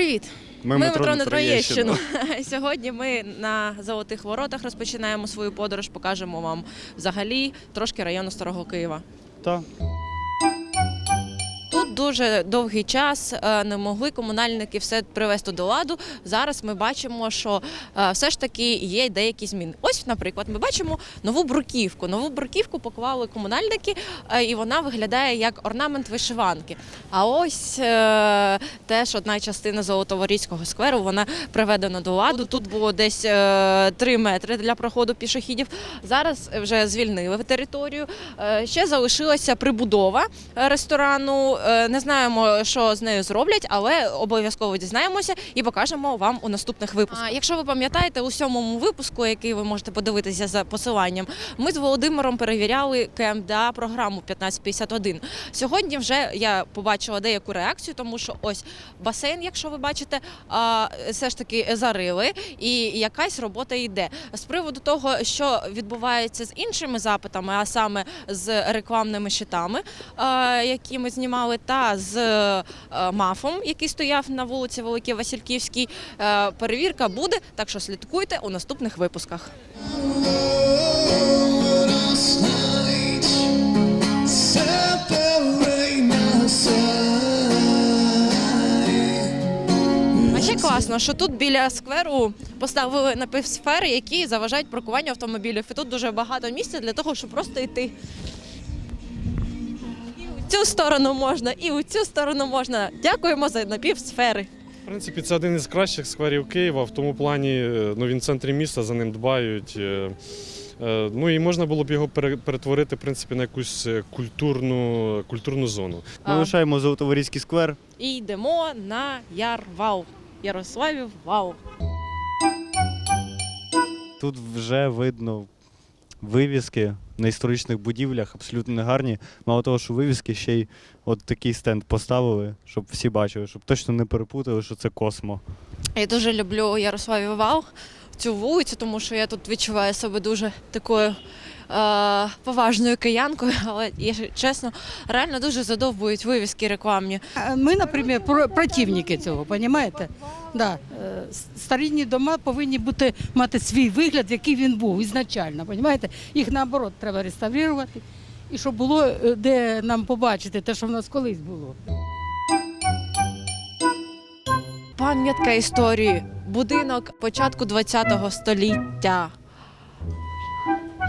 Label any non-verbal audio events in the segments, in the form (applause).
Привіт! Ми, метро на Троєщину. (laughs) Сьогодні ми на Золотих Воротах розпочинаємо свою подорож. Покажемо вам взагалі трошки району Старого Києва. Так. Дуже довгий час е, не могли комунальники все привести до ладу. Зараз ми бачимо, що е, все ж таки є деякі зміни. Ось, наприклад, ми бачимо нову бруківку. Нову бруківку поклали комунальники, е, і вона виглядає як орнамент вишиванки. А ось теж одна частина Золотоворіцького скверу вона приведена до ладу. Тут було десь 3 метри для проходу пішохідів. Зараз вже звільнили територію. Ще залишилася прибудова ресторану. Не знаємо, що з нею зроблять, але обов'язково дізнаємося і покажемо вам у наступних випусках. А якщо ви пам'ятаєте, у сьомому випуску, який ви можете подивитися за посиланням, ми з Володимиром перевіряли КМДА програму 1551. Сьогодні вже я побачила деяку реакцію, тому що ось басейн, якщо ви бачите, все ж таки зарили, і якась робота йде. З приводу того, що відбувається з іншими запитами, а саме з рекламними щитами, які ми знімали, та з е, мафом, який стояв на вулиці Великій Васильківській, е, перевірка буде. Так що слідкуйте у наступних випусках. ще класно, що тут біля скверу поставили напівсфери, які заважають паркуванню автомобілів. І тут дуже багато місця для того, щоб просто йти. Цю сторону можна, і у цю сторону можна. Дякуємо за напівсфери. В принципі, це один із кращих скверів Києва. В тому плані е, ну, він в центрі міста, за ним дбають. е, е, Ну і можна було б його перетворити в принципі, на якусь культурну, культурну зону. Ми лишаємо Золотоворізький сквер. І йдемо на Ярвал. Ярославів Вал. Тут вже видно вивіски на історичних будівлях, абсолютно не гарні. Мало того, що вивіски ще й от такий стенд поставили, щоб всі бачили, щоб точно не перепутали, що це космо. Я дуже люблю Ярославів Вал, цю вулицю, тому що я тут відчуваю себе дуже такою поважною киянкою, (laughs) але якщо чесно, реально дуже задовбують вивіски рекламні. Ми, наприклад, про- противники цього, розумієте? Да. е, Старинні дома повинні бути, мати свій вигляд, який він був ізначально. Розумієте? Їх наоборот треба реставрувати. І щоб було е, де нам побачити те, що в нас колись було. Пам'ятка історії. Будинок початку ХХ століття.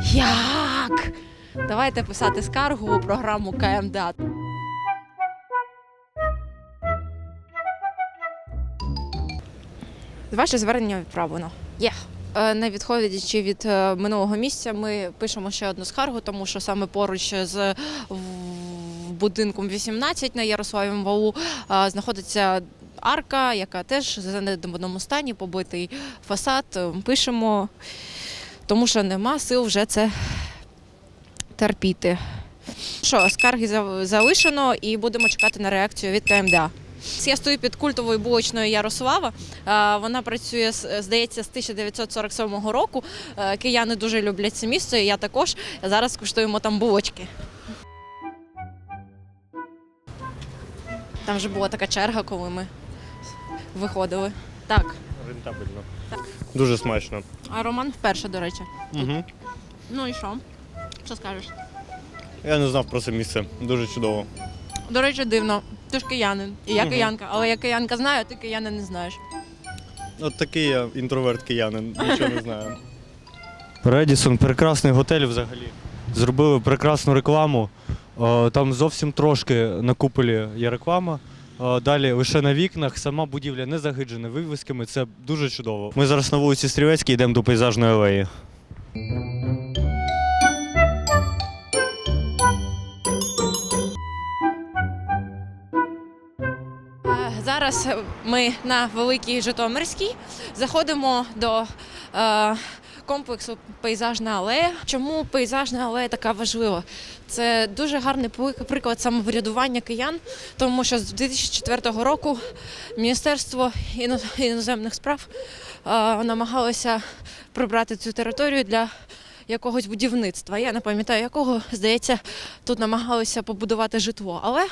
Як? Давайте писати скаргу у програму КМДА. Ваше звернення відправлено. Є. Е, Не відходячи від е, минулого місця, ми пишемо ще одну скаргу, тому що саме поруч з будинком 18 на Ярославім валу е, знаходиться арка, яка теж в занедбаному стані, побитий фасад. Пишемо, тому що нема сил вже це терпіти. Що, скарги за- залишено і будемо чекати на реакцію від КМДА. Я стою під культовою булочною Ярослава. Вона працює, здається, з 1947 року. Кияни дуже люблять це місце, і я також. Зараз куштуємо там булочки. Там вже була така черга, коли ми виходили. Так. Рентабельно. Дуже смачно. А Роман вперше, до речі. Угу. Ну і що? Що скажеш? Я не знав про це місце. Дуже чудово. До речі, дивно. Ти ж киянин. І я Мгм. киянка, але я киянка знаю, а ти киянин не знаєш. От такий я інтроверт киянин, нічого не знаю. (laughs) Редісон прекрасний готель взагалі. Зробили прекрасну рекламу. Е, Там зовсім трошки на куполі є реклама. Е, Далі лише на вікнах сама будівля не загиджена вивісками. Це дуже чудово. Ми зараз на вулиці Стрілецькій йдемо до пейзажної алеї. Е, Зараз ми на Великій Житомирській заходимо до е, комплексу Пейзажна алея. Чому пейзажна алея така важлива? Це дуже гарний приклад самоврядування киян, тому що з 2004 року Міністерство іно- іноземних справ намагалося прибрати цю територію для якогось будівництва. Я не пам'ятаю якого, здається, тут намагалися побудувати житло. Але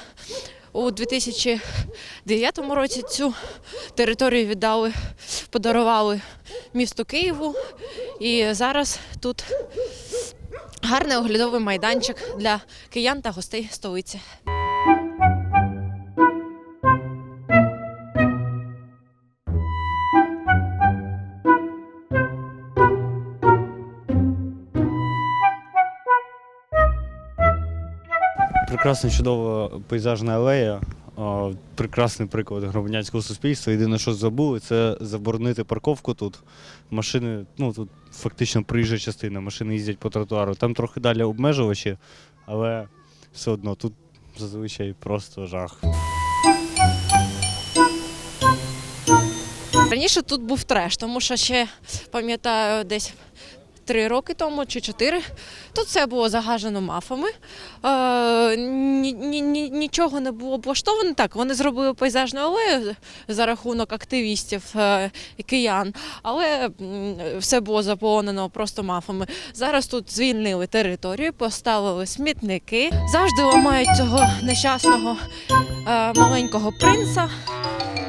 у 2009 році цю територію віддали, подарували місту Києву. І зараз тут гарний оглядовий майданчик для киян та гостей столиці. Прекрасна чудова пейзажна алея. Прекрасний приклад громадянського суспільства. Єдине, що забули, це заборонити парковку тут. Машини, ну тут фактично проїжджа частина, машини їздять по тротуару. Там трохи далі обмежувачі, але все одно тут зазвичай просто жах. Раніше тут був треш, тому що ще пам'ятаю десь. Три роки тому чи чотири тут все було загажено мафами. Е, ні, ні, ні, нічого не було облаштовано. Так, вони зробили пейзажну алею за рахунок активістів е, киян, але все було заповнено просто мафами. Зараз тут звільнили територію, поставили смітники. Завжди ламають цього нещасного е, маленького принца.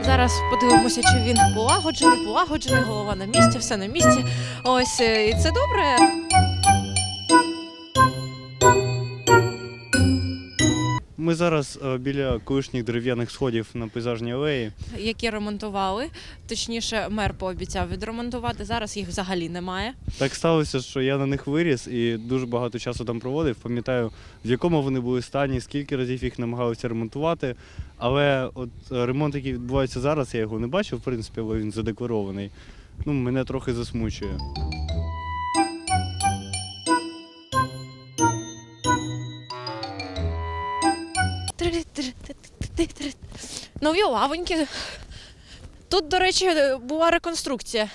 Зараз подивимося, чи він полагоджений, полагоджений, голова на місці, все на місці. Ось е, і це добре. Ми зараз е, біля колишніх дерев'яних сходів на пейзажній алеї. Які ремонтували. Точніше, мер пообіцяв відремонтувати. Зараз їх взагалі немає. Так сталося, що я на них виріс і дуже багато часу там проводив. Пам'ятаю, в якому вони були стані, скільки разів їх намагалися ремонтувати. Але от е, ремонт, який відбувається зараз, я його не бачив, в принципі, але він задекларований. Ну, мене трохи засмучує. Нові лавоньки. Тут, до речі, була реконструкція.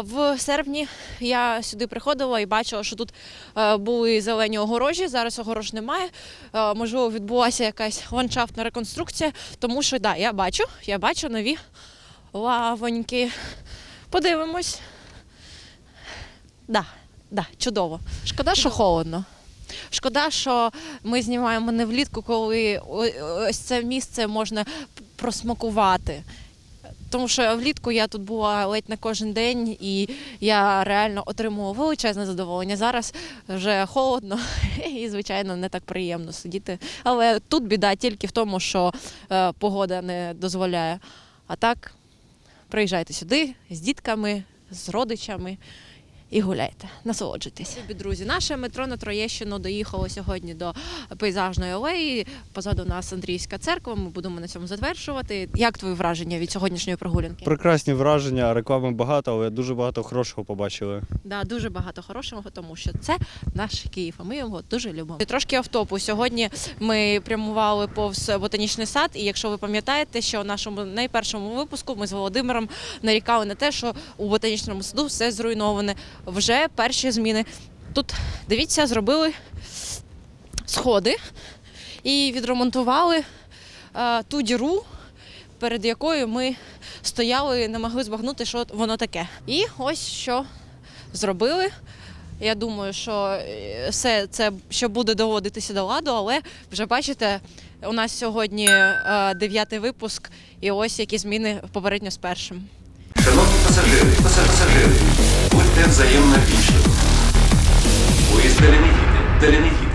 В серпні я сюди приходила і бачила, що тут були зелені огорожі. Зараз огорож немає. Можливо, відбулася якась ландшафтна реконструкція, тому що да, я бачу, я бачу нові лавоньки. Подивимось. Да, да, чудово. Шкода, що холодно. Шкода, що ми знімаємо не влітку, коли ось це місце можна просмакувати. Тому що влітку я тут була ледь не кожен день, і я реально отримувала величезне задоволення. Зараз вже холодно (laughs) і, звичайно, не так приємно сидіти. Але тут біда тільки в тому, що е, погода не дозволяє. А так, приїжджайте сюди з дітками, з родичами і гуляйте, насолоджуйтесь. Любі друзі, наше метро на Троєщину доїхало сьогодні до пейзажної алеї. Позаду нас Андрійська церква. Ми будемо на цьому завершувати. Як твої враження від сьогоднішньої прогулянки? Прекрасні враження, реклами багато, але дуже багато хорошого побачили. Да, дуже багато хорошого, тому що це наш Київ. А ми його дуже любимо. І Трошки автопу. Сьогодні ми прямували повз ботанічний сад. І якщо ви пам'ятаєте, що в нашому найпершому випуску ми з Володимиром нарікали на те, що у ботанічному саду все зруйноване. Вже перші зміни. Тут дивіться, зробили сходи і відремонтували е, ту діру, перед якою ми стояли, не могли збагнути, що воно таке. І ось що зробили. Я думаю, що е, все це ще буде доводитися до ладу, але вже бачите, у нас сьогодні е, дев'ятий випуск, і ось які зміни попередньо з першим. Шановні пасажири, пасажири, будьте взаємно Теленихіти.